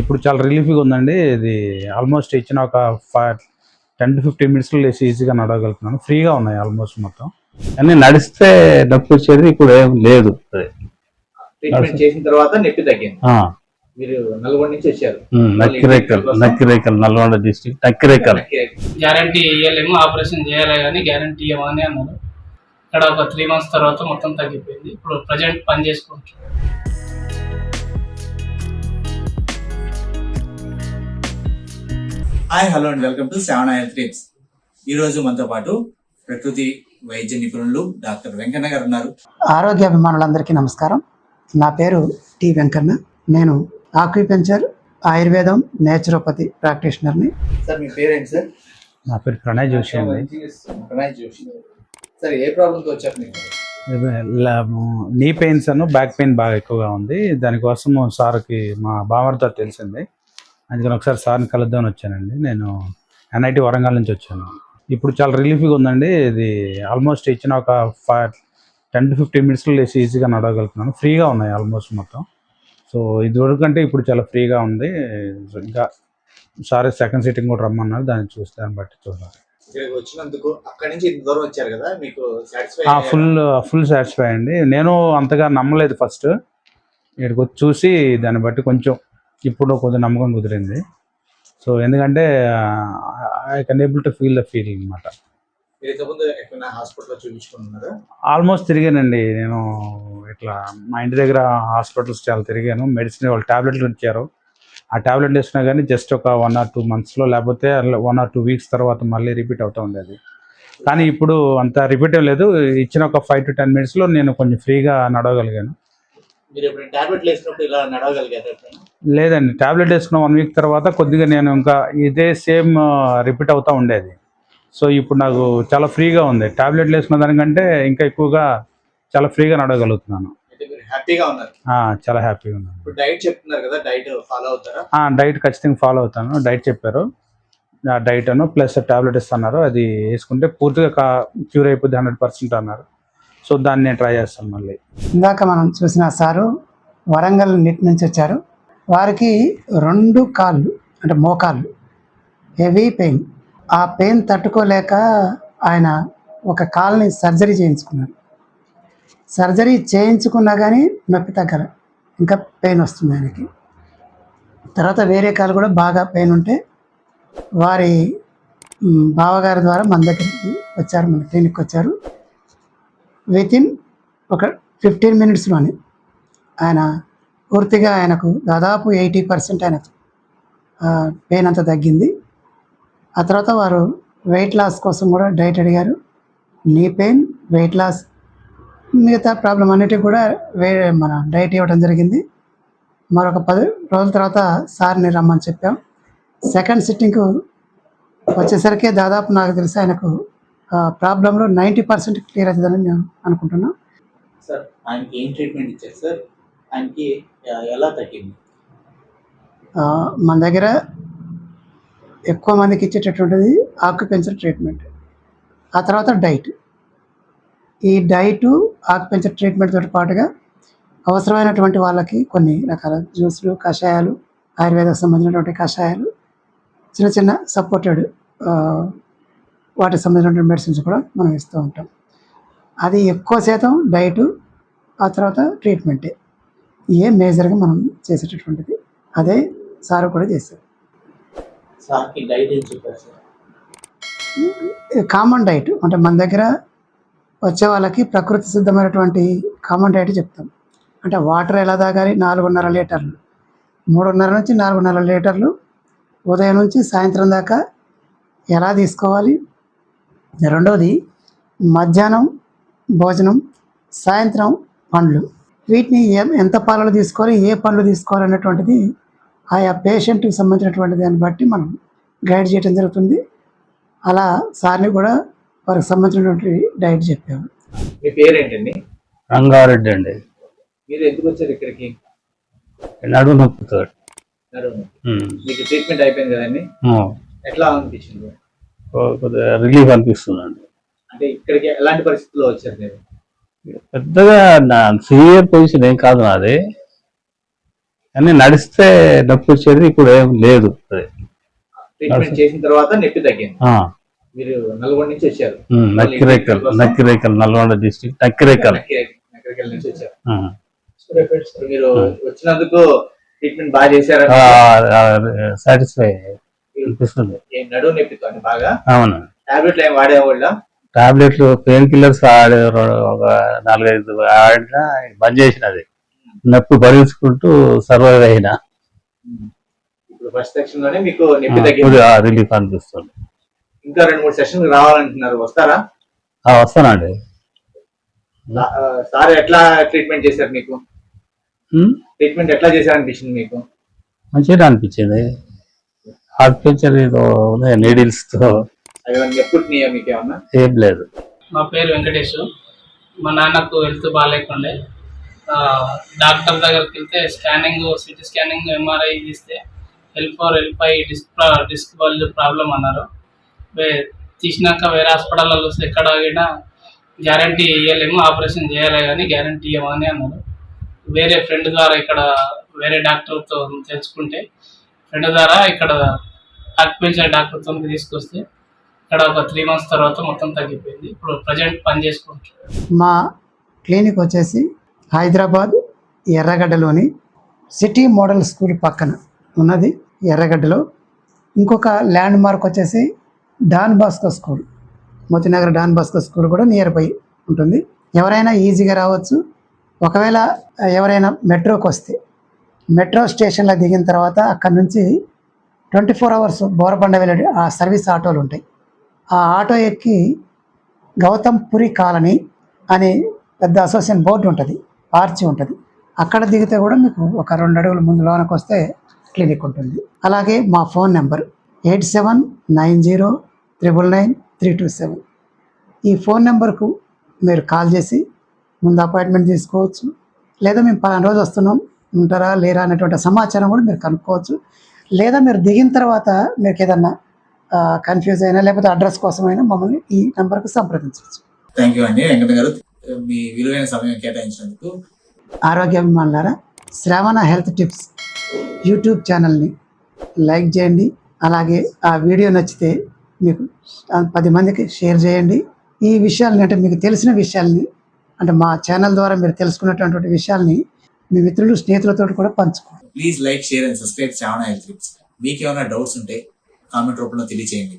ఇప్పుడు చాలా రిలీఫ్గా ఉందండి. ఇది ఆల్మోస్ట్ ఇచ్చిన ఒక ఫైవ్ టెన్ టు ఫిఫ్టీన్ మినిట్స్లో లేచి ఈజీగా నడవగలుగుతున్నాను. ఫ్రీగా ఉన్నాయి ఆల్మోస్ట్ మొత్తం. కానీ నడిస్తే నొప్పి వచ్చేది ఇప్పుడు ఏం లేదు. చేసిన తర్వాత నొప్పి తగ్గింది. మీరు నల్గొండ నుంచి వచ్చారు. నక్కిరేకల్ నక్కిరేకల్ నల్గొండ డిస్టిక్ నక్కిరేకల్. గ్యారంటీ ఇవ్వలేము ఆపరేషన్ చేయాలి కానీ గ్యారంటీ ఇవ్వమని అన్నారు. ఇక్కడ ఒక త్రీ మంత్స్ తర్వాత మొత్తం తగ్గిపోయింది. ఇప్పుడు ప్రజెంట్ పని చేసుకుంటాం hi hello and welcome to seven health tips. ఈ రోజు మనతో పాటు ప్రకృతి వైద్య నిపుణులు డాక్టర్ వెంకన్న గారు ఉన్నారు. ఆరోగ్య అభిమానులందరికీ నమస్కారం. నా పేరు టి వెంకన్న. నేను ఆక్యుపెంచర్ ఆయుర్వేదం నేచురోపతి ప్రాక్టీషనర్ని. సార్ మీ పేరేంటి సార్? నా పేరు ప్రణయ్ జోషి అండి. ప్రణయ్ జోషి. సార్ ఏ ప్రాబ్లంతో వచ్చారు మీకు నీ పెయిన్స్ అను బ్యాక్ పెయిన్ బాగా ఎక్కువగా ఉంది. దానికోసం సార్కి మా బావర్తో తెలిసింది. అందుకని ఒకసారి సార్ని కలుద్దామని వచ్చానండి. నేను ఎన్ఐటి వరంగల్ నుంచి వచ్చాను. ఇప్పుడు చాలా రిలీఫ్గా ఉందండి. ఇది ఆల్మోస్ట్ ఇచ్చిన ఒక ఫైవ్ టెన్ టు ఫిఫ్టీన్ మినిట్స్లో లేచి ఈజీగా నడవగలుగుతున్నాను. ఫ్రీగా ఉన్నాయి ఆల్మోస్ట్ మొత్తం. సో ఇది వరకంటే ఇప్పుడు చాలా ఫ్రీగా ఉంది. ఇంకా సార్ సెకండ్ సీటింగ్ కూడా రమ్మన్నారు. దాన్ని చూస్తే దాన్ని బట్టి చూడాలి. ఇక్కడికి వచ్చినందుకు అక్కడి నుంచి ఇంత దూరం వచ్చారు కదా మీకు సాటిస్ఫై ఫుల్ ఫుల్ సాటిస్ఫై అండి. నేను అంతగా నమ్మలేదు ఫస్ట్. ఇక్కడికి వచ్చి చూసి దాన్ని బట్టి కొంచెం ఇప్పుడు కొంచెం నమ్మకం కుదిరింది. సో ఎందుకంటే I can able to feel the feeling అనమాట ఆల్మోస్ట్ తిరిగానండి. నేను ఇట్లా మా ఇంటి దగ్గర హాస్పిటల్స్ చాలా తిరిగాను. మెడిసిన్ వాళ్ళు టాబ్లెట్లు ఇచ్చారు. ఆ టాబ్లెట్లు వేసినా కానీ జస్ట్ ఒక వన్ ఆర్ టూ మంత్స్లో లేకపోతే వన్ ఆర్ టూ వీక్స్ తర్వాత మళ్ళీ రిపీట్ అవుతూ ఉండేది. కానీ ఇప్పుడు అంత రిపీట్ లేదు. ఇచ్చిన ఒక ఫైవ్ టు టెన్ మినిట్స్లో నేను కొంచెం ఫ్రీగా నడవగలిగాను. లేదండి. టాబ్లెట్ వేసుకున్న వన్ వీక్ తర్వాత కొద్దిగా నేను ఇంకా ఇదే సేమ్ రిపీట్ అవుతూ ఉండేది. సో ఇప్పుడు నాకు చాలా ఫ్రీగా ఉంది. టాబ్లెట్లు వేసుకున్న దానికంటే ఇంకా ఎక్కువగా చాలా ఫ్రీగా నడవగలుగుతున్నాను. హ్యాపీగా ఉన్నారు. చాలా హ్యాపీగా ఉన్నాను. డైట్ చెప్తున్నారు కదా డైట్ ఫాలో అవుతారా? డైట్ ఖచ్చితంగా ఫాలో అవుతాను. డైట్ చెప్పారు. ఆ డైట్ అను ప్లస్ టాబ్లెట్ ఇస్తున్నారు. అది వేసుకుంటే పూర్తిగా క్యూర్ అయిపోద్ది హండ్రెడ్ పర్సెంట్ అన్నారు. సో దాన్ని ట్రై చేస్తాం మళ్ళీ. ఇందాక మనం చూసిన సారు వరంగల్ నీటి నుంచి వచ్చారు. వారికి రెండు కాళ్ళు అంటే మోకాళ్ళు హెవీ పెయిన్. ఆ పెయిన్ తట్టుకోలేక ఆయన ఒక కాల్ని సర్జరీ చేయించుకున్నారు. సర్జరీ చేయించుకున్నా కానీ నొప్పి తగ్గల ఇంకా పెయిన్ వస్తుంది ఆయనకి. తర్వాత వేరే కాలు కూడా బాగా పెయిన్ ఉంటే వారి బావగారి ద్వారా మన దగ్గరికి వచ్చారు మన క్లినిక్ వచ్చారు. విత్ ఇన్ ఒక ఫిఫ్టీన్ మినిట్స్లోనే ఆయన పూర్తిగా ఆయనకు దాదాపు ఎయిటీ పర్సెంట్ ఆయన పెయిన్ అంతా తగ్గింది. ఆ తర్వాత వారు వెయిట్ లాస్ కోసం కూడా డైట్ అడిగారు. నీ పెయిన్ వెయిట్ లాస్ మిగతా ప్రాబ్లం అన్నిటికీ కూడా వే మన డైట్ ఇవ్వడం జరిగింది. మరొక పది రోజుల తర్వాత సార్ని రమ్మని చెప్పాం. సెకండ్ సిట్టింగ్కు వచ్చేసరికి దాదాపు నాకు తెలిసి ఆయనకు ప్రాబ్లంలో నైంటీ పర్సెంట్ క్లియర్ అవుతుందని నేను అనుకుంటున్నాను సార్ ఆయనకి ఏం ట్రీట్మెంట్ ఇచ్చారు సార్? ఆయనకి ఎలా తగ్గింది? మన దగ్గర ఎక్కువ మందికి ఇచ్చేటటువంటిది ఆక్యుపెన్చర్ ట్రీట్మెంట్ ఆ తర్వాత డైట్. ఈ డైటు ఆక్యుపెన్చర్ ట్రీట్మెంట్ తోటి పాటుగా అవసరమైనటువంటి వాళ్ళకి కొన్ని రకాల జ్యూస్లు కషాయాలు ఆయుర్వేదకు సంబంధించినటువంటి కషాయాలు చిన్న చిన్న సపోర్టెడ్ వాటికి సంబంధించినటువంటి మెడిసిన్స్ కూడా మనం ఇస్తూ ఉంటాం. అది ఎక్కువ శాతం డైటు ఆ తర్వాత ట్రీట్మెంటే ఏ. మేజర్గా మనం చేసేటటువంటిది అదే సారు కూడా సార్? కామన్ డైట్ అంటే మన దగ్గర వచ్చే వాళ్ళకి ప్రకృతి సిద్ధమైనటువంటి కామన్ డైట్ చెప్తాం. అంటే వాటర్ ఎలా తాగాలి? నాలుగున్నర లీటర్లు. మూడున్నర నుంచి నాలుగున్నర లీటర్లు ఉదయం నుంచి సాయంత్రం దాకా ఎలా తీసుకోవాలి? రెండవది మధ్యాహ్నం భోజనం సాయంత్రం పండ్లు. వీటిని ఏ- ఎంత పాలలు తీసుకోవాలి ఏ పండ్లు తీసుకోవాలి అనేటువంటిది ఆయా పేషెంట్కి సంబంధించినటువంటి దాన్ని బట్టి మనం గైడ్ చేయడం జరుగుతుంది. అలా సార్ని కూడా వారికి సంబంధించినటువంటి డైట్ చెప్పాము. మీ పేరేంటండి? రంగారెడ్డి అండి. మీరు ఎందుకు వచ్చారు ఇక్కడికి? నడుము నొప్పితో నడుము. మీకు ట్రీట్మెంట్ అయిపోయింది కదండి? ఎట్లా అనిపించింది? కొద్దిగా రిలీఫ్ అనిపిస్తుందండి. అంటే ఇక్కడికి ఎలాంటి పరిస్థితుల్లో వచ్చారు మీరు? పెద్దగా నా సివియర్ పొజిషన్ ఏం కాదు నాది. కానీ నడిస్తే నొప్పి వచ్చేది ఇప్పుడు ఏం లేదు. ట్రీట్మెంట్ చేసిన తర్వాత నొప్పి తగ్గింది. ఆ, మీరు నల్గొండ నుంచి వచ్చారు. నక్కిరేకల్ నక్కిరేకల్ నల్గొండ డిస్టిక్ నక్కిరేకల్. నుంచి వచ్చారు. మీరు వచ్చినందుకు ట్రీట్మెంట్ బాగా చేశారు? సాటిస్ఫై అనిపిస్తుంది నడువు నొప్పితో బాగా? అవును. టాబ్లెట్లు ఏం వాడేవాళ్ళ టాబ్లెట్లు పెయిన్ కిల్లర్స్ ఆడే ఒక నాలుగైదు ఆడినా బంద్ చేసినది నొప్పి భరించుకుంటూ సర్వైవ్ అయినా. ఫస్ట్ సెక్షన్లోనే మీకు రిలీఫ్ అనిపిస్తుంది. ఇంకా రెండు మూడు సెషన్ రావాలంటున్నారు. వస్తారా? వస్తానండి. సార్ ఎట్లా ట్రీట్మెంట్ చేశారు మీకు? ట్రీట్మెంట్ ఎట్లా చేశారు అనిపించింది మీకు? మంచిగా అనిపించింది. హార్ట్ పెంచర్ ఏదో నీడిల్స్తో. ఏం లేదు. మా పేరు వెంకటేష్. మా నాన్నకు హెల్త్ బాగాలేకుండే. డాక్టర్ దగ్గరికి వెళ్తే స్కానింగ్ సిటీ స్కానింగ్ ఎంఆర్ఐ తీస్తే L four L five disc disc bulge problem అన్నారు. వే- తీసినాక వేరే హాస్పిటల్లో చూస్తే ఎక్కడ ఆగినా గ్యారంటీ ఇవ్వలేము ఆపరేషన్ చేయాలి కానీ గ్యారంటీ ఇవ్వమని అన్నారు. వేరే ఫ్రెండ్ ద్వారా ఇక్కడ వేరే డాక్టర్తో తెలుసుకుంటే ఫ్రెండ్ ద్వారా ఇక్కడ ఆక్యుపెన్షర్ డాక్టర్తో తీసుకొస్తే ఇక్కడ ఒక త్రీ మంత్స్ తర్వాత మొత్తం తగ్గిపోయింది. ఇప్పుడు ప్రజెంట్ పని చేసుకుంటారు మా క్లినిక్ వచ్చేసి హైదరాబాద్ ఎర్రగడ్డలోని సిటీ మోడల్ స్కూల్ పక్కన ఉన్నది ఎర్రగడ్డలో. ఇంకొక ల్యాండ్ మార్క్ వచ్చేసి Don Bosco school. Motinagar Don Bosco school కూడా నియర్ బై ఉంటుంది. ఎవరైనా ఈజీగా రావచ్చు. ఒకవేళ ఎవరైనా మెట్రోకి వస్తే మెట్రో స్టేషన్లో దిగిన తర్వాత అక్కడ నుంచి ట్వంటీ ఫోర్ అవర్స్ బోరబండ వెళ్ళే ఆ సర్వీస్ ఆటోలు ఉంటాయి. ఆ ఆటో ఎక్కి గౌతమ్ పురి కాలనీ అని పెద్ద అసోసియేషన్ బోర్డు ఉంటుంది ఆర్చి ఉంటుంది. అక్కడ దిగితే కూడా మీకు ఒక రెండు అడుగుల ముందు లోనకి వస్తే క్లినిక్ ఉంటుంది. అలాగే మా phone number eight seven nine zero triple nine three two seven. ఈ ఫోన్ నెంబర్కు మీరు కాల్ చేసి ముందు అపాయింట్మెంట్ తీసుకోవచ్చు. లేదా మేము పలానా రోజు వస్తున్నాం ఉంటారా లేరా అనేటువంటి సమాచారం కూడా మీరు కనుక్కోవచ్చు. లేదా మీరు దిగిన తర్వాత మీకు ఏదన్నా కన్ఫ్యూజ్ అయినా లేకపోతే అడ్రస్ కోసమైనా మమ్మల్ని ఈ నెంబర్కు సంప్రదించవచ్చు. థ్యాంక్ యూ అండి. వెంకట గారు మీ విలువైన సమయం కేటాయించినందుకు. ఆరోగ్యాభిమానులారా శ్రావణ హెల్త్ టిప్స్ యూట్యూబ్ ఛానల్ని లైక్ చేయండి. అలాగే ఆ వీడియో నచ్చితే మీకు పది మందికి షేర్ చేయండి. ఈ విషయాల్ని అంటే మీకు తెలిసిన విషయాల్ని అంటే మా ఛానల్ ద్వారా మీరు తెలుసుకున్నటువంటి విషయాల్ని మీ మిత్రులు స్నేహితులతో కూడా పంచుకోండి. Please like share and subscribe Shravana health మీకు ఏమైనా డౌట్స్ ఉంటే కామెంట్ రూపంలో తెలియచేయండి.